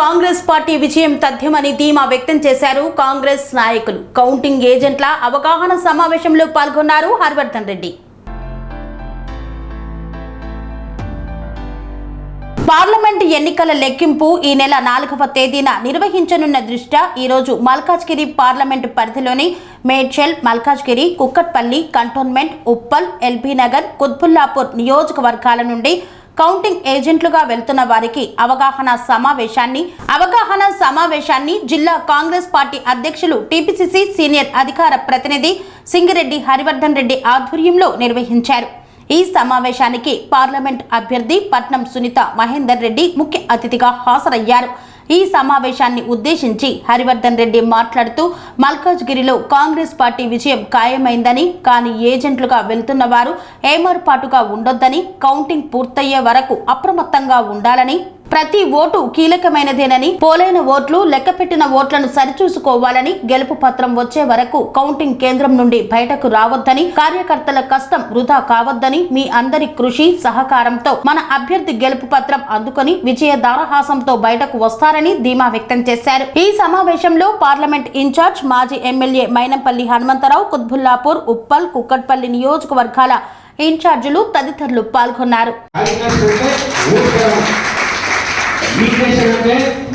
Congress party విజయం తథ్యమని ధీమా వ్యక్తం చేశారు కాంగ్రెస్ నాయకులు. కౌంటింగ్ ఏజెంట్ల అవగాహన సమావేశంలో పాల్గొన్నారు హర్వర్ధన్ రెడ్డి. పార్లమెంట్ ఎన్నికల లెక్కింపు ఈ నెల నాలుగవ తేదీన నిర్వహించనున్న దృష్ట్యా ఈరోజు మల్కాజ్గిరి పార్లమెంటు పరిధిలోని మేడ్చల్ మల్కాజ్గిరి కుక్కట్పల్లి కంటోన్మెంట్ ఉప్పల్ ఎల్బీ నగర్ కుత్బుల్లాపూర్ నియోజకవర్గాల నుండి కౌంటింగ్ ఏజెంట్లుగా వెళ్తున్న వారికి అవగాహన సమావేశాన్ని అవగాహన సమావేశాన్ని జిల్లా కాంగ్రెస్ పార్టీ అధ్యక్షులు టీపీసీసీ సీనియర్ అధికార ప్రతినిధి సింగిరెడ్డి హరివర్ధన్ రెడ్డి ఆధ్వర్యంలో నిర్వహించారు. ఈ సమావేశానికి పార్లమెంట్ అభ్యర్థి పట్నం సునీత మహేందర్ రెడ్డి ముఖ్య అతిథిగా హాజరయ్యారు. ఈ సమావేశాన్ని ఉద్దేశించి హరివర్ధన్ రెడ్డి మాట్లాడుతూ మల్కాజ్గిరిలో కాంగ్రెస్ పార్టీ విజయం ఖాయమైందని కానీ ఏజెంట్లుగా వెళ్తున్న వారు ఏమర్పాటుగా ఉండొద్దని కౌంటింగ్ పూర్తయ్యే వరకు అప్రమత్తంగా ఉండాలని ప్రతి ఓటు కీలకమైనదేనని పోలైన ఓట్లు లెక్కపెట్టిన ఓట్లను సరిచూసుకోవాలని గెలుపు పత్రం వచ్చే వరకు కౌంటింగ్ కేంద్రం నుండి బయటకు రావద్దని కార్యకర్తల కష్టం వృధా కావద్దని మీ అందరి కృషి సహకారంతో మన అభ్యర్థి గెలుపు పత్రం అందుకొని విజయ దారహాసంతో బయటకు వస్తారని ధీమా వ్యక్తం చేశారు. ఈ సమావేశంలో పార్లమెంట్ ఇన్ఛార్జ్ మాజీ ఎమ్మెల్యే మైనంపల్లి హనుమంతరావు కుత్బుల్లాపూర్ ఉప్పల్ కుక్కట్పల్లి నియోజకవర్గాల ఇన్ఛార్జీలు తదితరులు పాల్గొన్నారు.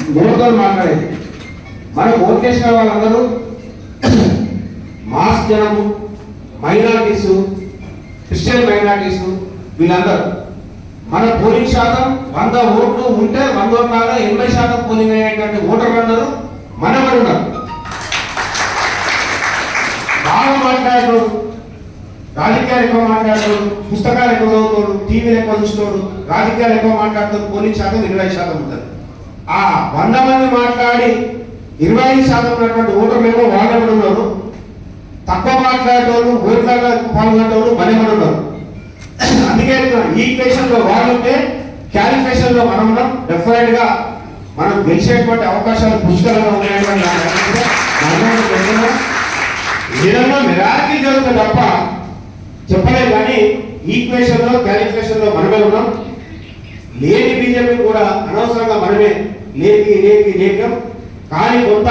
అంటే మాట్లాడేది. మన ఓట్లేసిన వాళ్ళందరూ మాస్ జనము మైనార్టీసు క్రిస్టియన్ మైనార్టీసు వీళ్ళందరూ. మన పోలింగ్ శాతం వంద ఓట్లు ఉంటే వంద ఓట్ల ఎనభై శాతం పోలింగ్ అయ్యేటువంటి ఓటర్లు అందరూ మనబడి ఉన్నారు. బాగా మాట్లాడారు రాజకీయాలు ఎక్కువ మాట్లాడతాడు పుస్తకాలు ఎక్కువ చదువుతాడు టీవీలు ఎక్కువ చూస్తాడు రాజకీయాలు ఎక్కువ మాట్లాడతాడు పోలింగ్ శాతం ఇరవై శాతం ఉంటుంది. ఆ వంద మంది మాట్లాడి ఇరవై ఐదు శాతం ఉన్నటువంటి ఓటర్లేమో ఏమో వాళ్ళెవరు ఉన్నారు. తక్కువ మాట్లాడేటోళ్ళు ఓట్లలో పాల్గొనేటోళ్ళు మనెవరు ఉన్నారు. అందుకే ఈక్వేషన్లో వాళ్ళు ఉంటే క్యాలిక్యులేషన్లో మనం ఉన్నాం. డెఫినెట్గా మనం గెలిచేటువంటి అవకాశాలు పుష్కలంగా ఉన్నాయని నా ఏదన్నా జరుగుతుంది తప్ప చెప్పలేదు కానీ ఈక్వేషన్లో లో క్యాలిక్యులేషన్లో మనమే ఉన్నాం. లేని బీజేపీ కూడా అనవసరంగా మనమే లేపి లేపి లేకం కానీ కొంత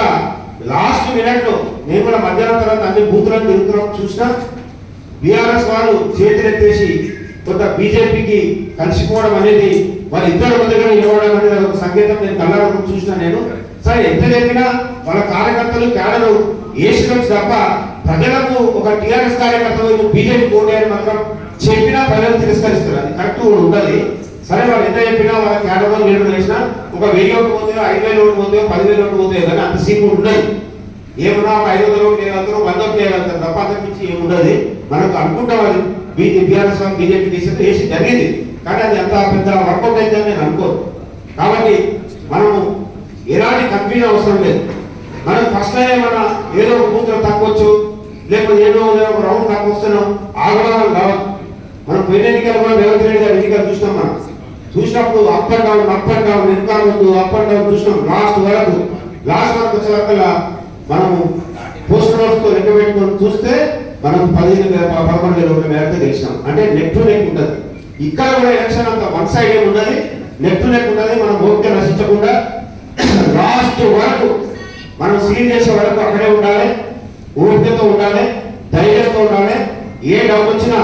లాస్ట్ మినిట్ మేము కూడా మధ్యాహ్నం తర్వాత అన్ని బూతులను తిరుగుతున్నాం. చూసినా బీఆర్ఎస్ వాళ్ళు చేతులెత్తేసి కొంత బీజేపీకి కలిసిపోవడం అనేది వాళ్ళ ఇద్దరు దగ్గర నిలవడం అనేది ఒక సంకేతం నేను కళ్ళకు చూసినా నేను. సరే ఎంత జరిగినా వాళ్ళ కార్యకర్తలు క్యాడరు వేసినాం తప్ప ప్రజలకు ఒక టీఆర్ఎస్ కార్యకర్తలు బీజేపీ పోటీ అని మాత్రం చెప్పినా ప్రజలు తిరస్కరిస్తారు. అది కరెక్ట్ ఉండాలి సరే వాళ్ళు ఎంత చెప్పినా వాళ్ళకి వాళ్ళ వందలు లీడర్ వేసినా ఒక వెయ్యి ఒకటి పోతే ఐదు వేలు ఒకటి పోతే పదివేలు ఒకటి పోతే కానీ అంత సీట్లు ఉన్నాయి. ఏమన్నా ఒక ఐదు వందలు ఒకటి చేయగలుగుతారు వంద ఒకటి చేయగలుగుతారు తప్ప అంతకుమించి ఏముండదు. మనకు అనుకుంటాం అది బీజే బీఆర్ఎస్ బీజేపీ చేసి వేసి జరిగింది. కానీ అది ఎంత పెద్ద వర్కౌట్ అయిందని నేను అనుకోను. కాబట్టి మనము ఎలాంటి కన్ఫ్యూజన్ అవసరం లేదు. మనం ఫస్ట్ టైం మన ఏదో ఒక బూత్లో తగ్గొచ్చు లేకపోతే ఏదో ఒక రౌండ్ తగ్గొస్తున్నాం ఆగ్రహం కావచ్చు. మనం పోయిన ఎన్నికలు కూడా రేవంత్ రెడ్డి గారి ఎన్నికలు చూసినాం మనం. చూసినప్పుడు up and down up and down వెనకాల ముందు అప్ అండ్ డౌన్ చూసినాం. లాస్ట్ వరకు లాస్ట్ వరకు వచ్చేవరకల్లా మనము పోస్ట్ నోట్స్తో లెక్క పెట్టుకొని చూస్తే మనం పదిహేను వేల పదకొండు వేల రూపాయల మేరకు గెలిచినాం. అంటే నెక్ టు నెక్ ఉండదు ఇక్కడ కూడా ఎలక్షన్ అంత వన్ సైడ్ ఏమి ఉండదు. నెక్ టు నెక్ ఉండదు. మనం ఓపిక నశించకుండా లాస్ట్ వరకు మనం సీల్ చేసే వరకు అక్కడే ఉండాలి. ఓపికతో ఉండాలి. ధైర్యంతో ఉండాలి. ఏ డౌట్ వచ్చినా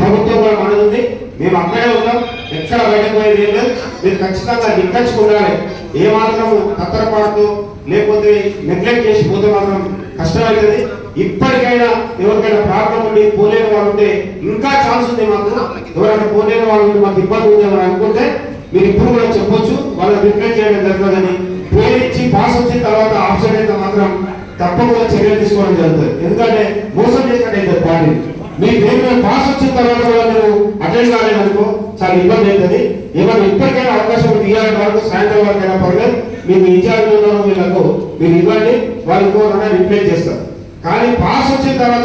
ప్రభుత్వం కూడా మనది ఉంది. మేము అక్కడే ఉన్నాం. ఎక్కడ బయటకు పోయేది ఏం లేదు. మీరు ఖచ్చితంగా నిర్దర్శకు ఉండాలి. ఏ మాత్రం తత్తరపాటు లేకపోతే నెగ్లెక్ట్ చేసి పోతే మాత్రం కష్టమవుతుంది ఇప్పటికైనా ఎవరికైనా ప్రాబ్లం ఉండి పోలేని వాళ్ళు ఉంటే ఇంకా ఛాన్స్ ఉంది మాకు. ఎవరైనా పోలేని వాళ్ళు ఉంటే మాకు ఇబ్బంది ఉంది అని అనుకుంటే మీరు ఇప్పుడు కూడా చెప్పొచ్చు. వాళ్ళని రిప్లై చేయడం జరుగుతుందని. పేరు ఇచ్చి పాస్ వచ్చిన తర్వాత ఆప్షన్ అయితే మాత్రం తప్పకుండా చర్యలు తీసుకోవడం జరుగుతుంది. ఎందుకంటే మోసం చేసినట్టు అయితే బాడీని. మీ పేరు మీద పాస్ వచ్చిన తర్వాత కూడా మీరు అటెండ్ కాలేదనుకో చాలా ఇబ్బంది అవుతుంది. ఏమైనా ఇప్పటికైనా అవకాశం ఇవ్వాలి వరకు సాయంత్రం వరకు అయినా పర్లేదు మీకు ఇన్ఛార్జ్ ఉన్నారు వీళ్ళకు మీరు ఇవ్వండి. వాళ్ళు ఇంకోరైనా రిప్లై చేస్తారు. కానీ పాస్ వచ్చిన తర్వాత